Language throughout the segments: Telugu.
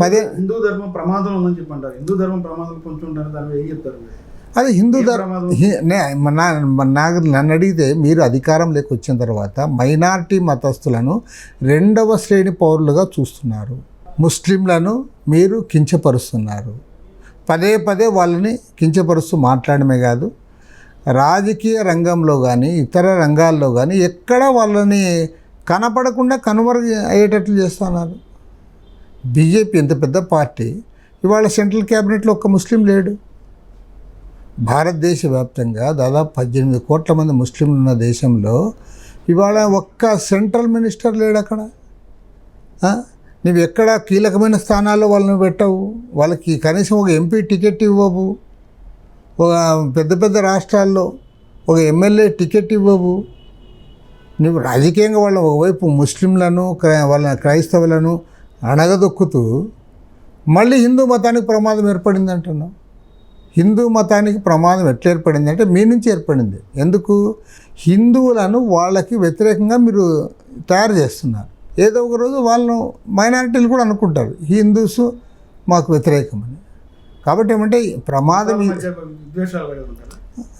పదే హిందూ ధర్మం ప్రమాదం ఉందని చెప్పి అంటారు హిందూ ధర్మం ప్రమాదం కొంచెం ఉంటారు దాని ఏం చెప్తారు? అది హిందూ ధర్మం నాకు నన్ను అడిగితే మీరు అధికారంలోకి వచ్చిన తర్వాత మైనారిటీ మతస్థులను రెండవ శ్రేణి పౌరులుగా చూస్తున్నారు. ముస్లింలను మీరు కించపరుస్తున్నారు. పదే పదే వాళ్ళని కించపరుస్తూ మాట్లాడమే కాదు రాజకీయ రంగంలో కానీ ఇతర రంగాల్లో కానీ ఎక్కడ వాళ్ళని కనపడకుండా కనుమరుగు అయ్యేటట్లు చేస్తున్నారు. బీజేపీ ఎంత పెద్ద పార్టీ? ఇవాళ సెంట్రల్ క్యాబినెట్లో ఒక్క ముస్లిం లేడు. భారతదేశ వ్యాప్తంగా దాదాపు పద్దెనిమిది కోట్ల మంది ముస్లింలు ఉన్న దేశంలో ఇవాళ ఒక్క సెంట్రల్ మినిస్టర్ లేడు అక్కడ. నువ్వు ఎక్కడ కీలకమైన స్థానాల్లో వాళ్ళని పెట్టవు. వాళ్ళకి కనీసం ఒక ఎంపీ టికెట్ ఇవ్వవు. ఒక పెద్ద పెద్ద రాష్ట్రాల్లో ఒక ఎమ్మెల్యే టికెట్ ఇవ్వవు. నువ్వు రాజకీయంగా వాళ్ళ ఒకవైపు ముస్లింలను క్రై- వాళ్ళ క్రైస్తవులను అణగదొక్కుతూ మళ్ళీ హిందూ మతానికి ప్రమాదం ఏర్పడింది అంటున్నావు హిందూ మతానికి ప్రమాదం ఎట్లా ఏర్పడింది అంటే మీ నుంచి ఏర్పడింది. ఎందుకు? హిందువులను వాళ్ళకి వ్యతిరేకంగా మీరు తయారు చేస్తున్నారు. ఏదో ఒక రోజు వాళ్ళను మైనారిటీలు కూడా అనుకుంటారు. హిందూస్ మాకు వ్యతిరేకమని. కాబట్టి ఏమంటే ప్రమాదం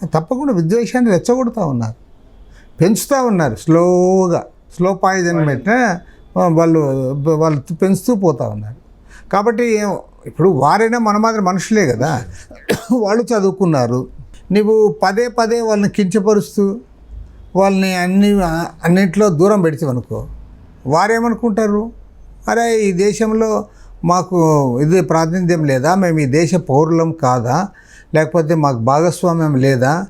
తప్పకుండా విద్వేషాన్ని రెచ్చగొడుతూ ఉన్నారు. పెంచుతూ ఉన్నారు స్లోగా. Slow poison. పెట్టిన వాళ్ళు వాళ్ళు పెంచుతూ పోతూ ఉన్నారు. కాబట్టి ఇప్పుడు వారైనా మన మాదిరి మనుషులే కదా. వాళ్ళు చదువుకున్నారు. నువ్వు పదే పదే వాళ్ళని కించపరుస్తూ వాళ్ళని అన్ని అన్నింటిలో దూరం పెడితే వారేమనుకుంటారు? అరే ఈ దేశంలో మాకు ఇది ప్రాతినిధ్యం లేదా? మేము ఈ దేశ పౌరులం కాదా? లేకపోతే మాకు భాగస్వామ్యం లేదా?